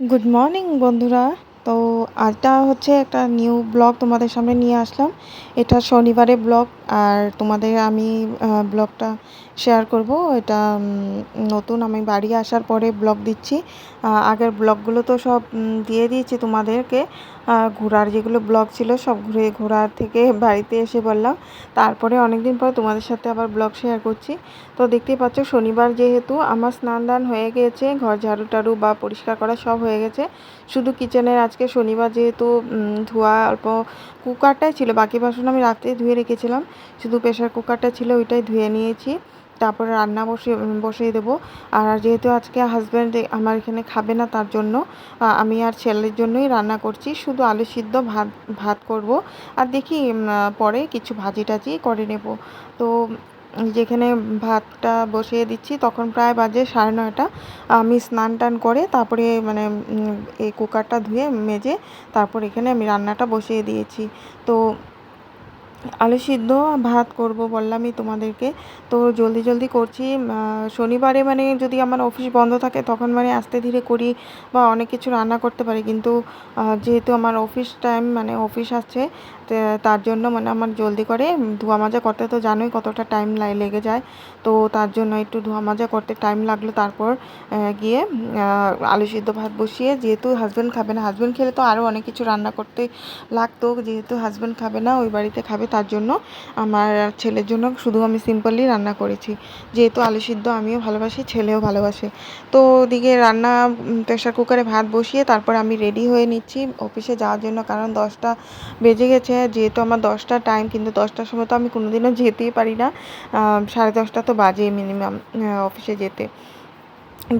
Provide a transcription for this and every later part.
Good morning বন্ধুরা। তো আজটা হচ্ছে একটা নিউ ব্লগ তোমাদের সামনে নিয়ে আসলাম। এটা শনিবারের ব্লগ আর তোমাদের আমি ব্লগটা শেয়ার করব। এটা নতুন আমি বাড়ি আসার পরে ব্লগ দিচ্ছি। আগের ব্লগগুলো তো সব দিয়ে দিয়েছি তোমাদেরকে। ঘোরার যেগুলো ব্লগ ছিল, সব ঘুরে ঘোরার থেকে বাড়িতে এসে বললাম। তারপরে অনেক দিন পর তোমাদের সাথে আবার ব্লগ শেয়ার করছি। তো দেখতেই পাচ্ছ, শনিবার যেহেতু আমার স্নান দান হয়ে গিয়েছে ঘর ঝাড়ু টাড়ু বা পরিষ্কার করা সব হয়ে গেছে। শুধু কিচেনের আজকে শনিবার যেহেতু ধোয়া অল্প কুকারটাই ছিল, বাকি বাসন আমি রাত্রে ধুয়ে রেখেছিলাম। শুধু প্রেশার কুকারটা ছিল, ওইটাই ধুয়ে নিয়েছি। তারপরে রান্না বসিয়ে বসিয়ে দেবো। আর যেহেতু আজকে হাজব্যান্ড আমার এখানে খাবে না, তার জন্য আমি আর ছেলের জন্যই রান্না করছি। শুধু আলু সিদ্ধ ভাত ভাত করব। আর দেখি পরে কিছু ভাজি টাজি করে নেব। তো যেখানে ভাতটা বসিয়ে দিচ্ছি, তখন প্রায় বাজে সাড়ে নয়টা। আমি স্নান টান করে তারপরে মানে এই কুকারটা ধুয়ে, মেজে তারপর এখানে আমি রান্নাটা বসিয়ে দিয়েছি। তো আলু সিদ্ধ ভাত করব বললামই তোমাদেরকে। তো জলদি জলদি করছি। শনিবারে মানে যদি আমার অফিস বন্ধ থাকে তখন মানে আস্তে ধীরে করি বা অনেক কিছু রান্না করতে পারি। কিন্তু যেহেতু আমার অফিস টাইম মানে অফিস আছে তার জন্য মানে আমার জলদি করে ধোয়া মাজা করতে তো জানোই কতটা টাইম লেগে যায়। তো তার জন্য একটু ধোয়া মাজা করতে টাইম লাগল। তারপর গিয়ে আলু সিদ্ধ ভাত বসিয়ে যেহেতু হাজব্যান্ড খাবে না হাজব্যান্ড খেলে তো আরও অনেক কিছু রান্না করতে লাগতো। যেহেতু হাজব্যান্ড খাবে না, ওই বাড়িতে খাবে তার জন্য, আমার ছেলের জন্য শুধু আমি সিম্পলি রান্না করেছি। যেহেতু আলু সিদ্ধ আমিও ভালোবাসি, ছেলেও ভালোবাসে। তো ওদিকে রান্না প্রেশার কুকারে ভাত বসিয়ে তারপর আমি রেডি হয়ে নিচ্ছি অফিসে যাওয়ার জন্য, কারণ দশটা বেজে গেছে। যেহেতু আমার দশটা টাইম কিন্তু দশটার সময় তো আমি কোনোদিনও যেতেই পারি না। সাড়ে দশটা তো বাজে মিনিমাম অফিসে যেতে।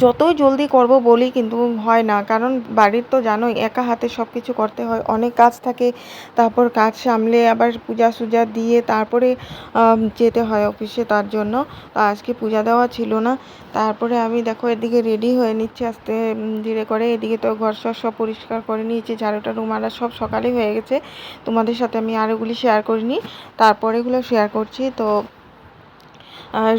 যতই জলদি করব বলি কিন্তু হয় না। কারণ বাড়ির তো জানোই, একা হাতে সব কিছু করতে হয়। অনেক কাজ থাকে, তারপর কাজ সামলে আবার পূজা সুজা দিয়ে তারপরে যেতে হয় অফিসে তার জন্য। তো আজকে পূজা দেওয়া ছিল না। তারপরে আমি দেখো এদিকে রেডি হয়ে নিচ্ছি আস্তে ধীরে করে। এদিকে তো ঘর সর সব পরিষ্কার করে নিয়েছি, ঝাড়ুটা রুমালা সব সকালে হয়ে গেছে। তোমাদের সাথে আমি আর ওগুলি শেয়ার করিনি। তারপরে এগুলো শেয়ার করছি। তো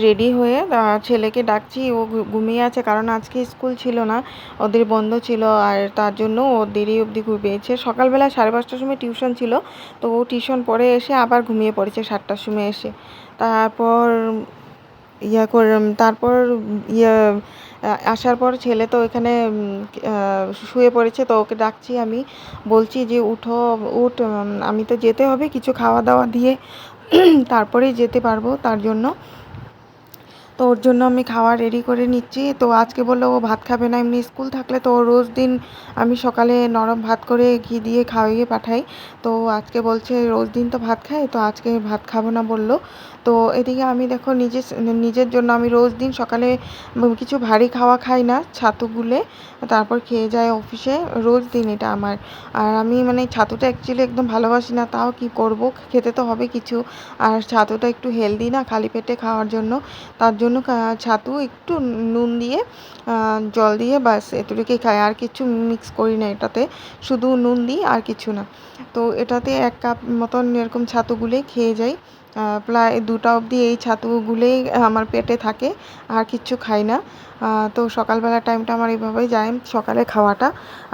রেডি হয়ে ছেলেকে ডাকছি। ও ঘুমিয়ে আছে, কারণ আজকে স্কুল ছিল না। ওদের বন্ধ ছিল, আর তার জন্য ও দেরি অবধি ঘুমিয়েছে। সকালবেলা সাড়ে পাঁচটার সময় টিউশন ছিল, তো ও টিউশন পরে এসে আবার ঘুমিয়ে পড়েছে সাতটার সময় এসে। তারপর, ইয়া করে তারপর ইয়ে আসার পর ছেলে তো এখানে শুয়ে পড়েছে, তো ওকে ডাকছি আমি। বলছি যে, উঠো, উঠ আমি তো যেতে হবে কিছু খাওয়া দাওয়া দিয়ে। তারপরেই যেতে পারব তার জন্য। তো ওর জন্য আমি খাওয়া রেডি করে নিচ্ছি। তো আজকে বলল ও ভাত খাবে না, এমনি স্কুল থাকলে তো রোজ দিন আমি সকালে নরম ভাত করে ঘি দিয়ে খাওয়িয়ে পাঠাই। তো আজকে বলছে রোজ দিন তো ভাত খায়, তো আজকে ভাত খাব না বলল। তো এদিকে আমি দেখো নিজে নিজের জন্য আমি রোজ দিন সকালে কিছু ভারী খাওয়া খাই না, ছাতু গুলে, তারপর খেয়ে যায় অফিসে, রোজ দিন এটা আমার। আর আমি মানে ছাতুটা অ্যাকচুয়ালি একদম ভালোবাসি না, তাও কি করব, খেতে তো হবে কিছু। আর ছাতুটা একটু হেলদি না, খালি পেটে খাওয়ার জন্য, তার জন্য কা- ছাতু একটু নুন দিয়ে জল দিয়ে বাস এতটুকুই খাই। আর কিছু মিক্স করি না এটাতে। শুধু নুন দিই আর কিছু না। তো এটাতে এক কাপ মতন এরকম ছাতুগুলোই গুলে খেয়ে যাই। প্রায় দুটা অবধি এই ছাতু গুলেই আমার পেটে থাকে, আর কিচ্ছু খাই না। তো সকালবেলার টাইমটা আমার এইভাবেই যায় সকালে খাওয়াটা।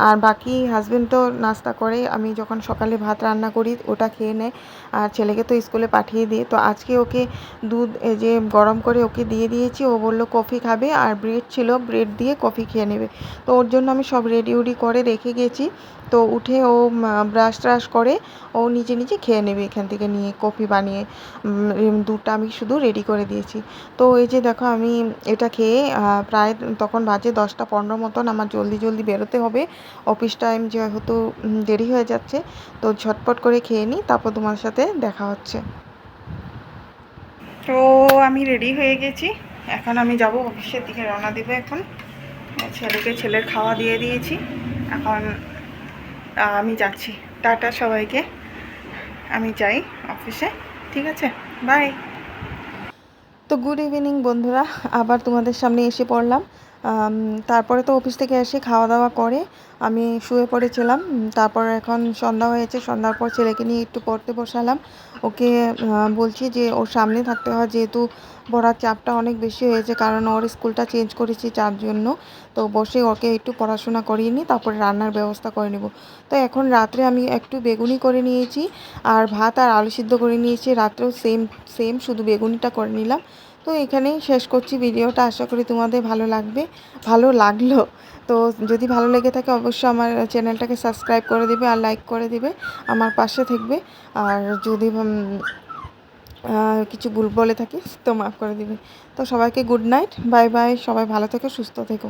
আর বাকি হাজবেন্ড তো নাস্তা করে, আমি যখন সকালে ভাত রান্না করি, ওটা খেয়ে নেয়। আর ছেলেকে তো স্কুলে পাঠিয়ে দিই তো আজকে ওকে দুধ যে গরম করে ওকে দিয়ে দিয়েছি, ও বলল কফি খাবে, আর ব্রেড ছিল ব্রেড দিয়ে কফি খেয়ে নেবে। তো ওর জন্য আমি সব রেডি উডি করে রেখে গেছি। তো উঠে ও ব্রাশ ট্রাশ করে, ও নিজে নিজে খেয়ে নেবে এখান থেকে নিয়ে, কফি বানিয়ে। দুধটা আমি শুধু রেডি করে দিয়েছি। তো এই যে দেখো আমি এটা খেয়ে প্রায় তখন বাজে দশটা পনেরো মতন আমার জলদি জলদি বেরোতে হবে। অফিস টাইম যেহেতু দেরি হয়ে যাচ্ছে, তো ঝটপট করে খেয়ে নিই, তারপর তোমার সাথে দেখা হচ্ছে। তো আমি রেডি হয়ে গেছি। এখন আমি যাব অফিসের দিকে রওনা দেবো এখন। ছেলেকে ছেলের খাওয়া দিয়ে দিয়েছি। এখন আমি যাচ্ছি। টাটা সবাইকে। আমি যাই অফিসে ঠিক আছে বাই তো গুড ইভিনিং বন্ধুরা আবার তোমাদের সামনে এসে পড়লাম। তারপরে তো অফিস থেকে এসে খাওয়া দাওয়া করে আমি শুয়ে পড়েছিলাম। তারপর এখন সন্ধ্যা হয়েছে, সন্ধ্যার পর ছেলেকে নিয়ে একটু পড়তে বসালাম। ওকে বলছি যে ওর সামনে থাকতে হয়, যেহেতু পড়ার চাপটা অনেক বেশি হয়েছে, কারণ ওর স্কুলটা চেঞ্জ করেছি যার জন্য। তো বসে ওকে একটু পড়াশোনা করিয়ে নিই, তারপরে রান্নার ব্যবস্থা করে নেব। তো এখন রাত্রে আমি একটু বেগুনি করে নিয়েছি, আর ভাত আর আলু সিদ্ধ করে নিয়েছি, রাত্রেও সেম সেম শুধু বেগুনিটা করে নিলাম। তো এখানেই শেষ করছি ভিডিওটা। আশা করি তোমাদের ভালো লাগবে। ভালো লাগল। তো যদি ভালো লেগে থাকে অবশ্যই আমার চ্যানেলটাকে সাবস্ক্রাইব করে দিবে আর লাইক করে দিবে, আমার পাশে থাকবে। আর যদি কিছু ভুল বলে থাকি, তো মাফ করে দিবে। তো সবাইকে গুড নাইট। Bye bye. সবাই ভালো থেকো, সুস্থ থেকো।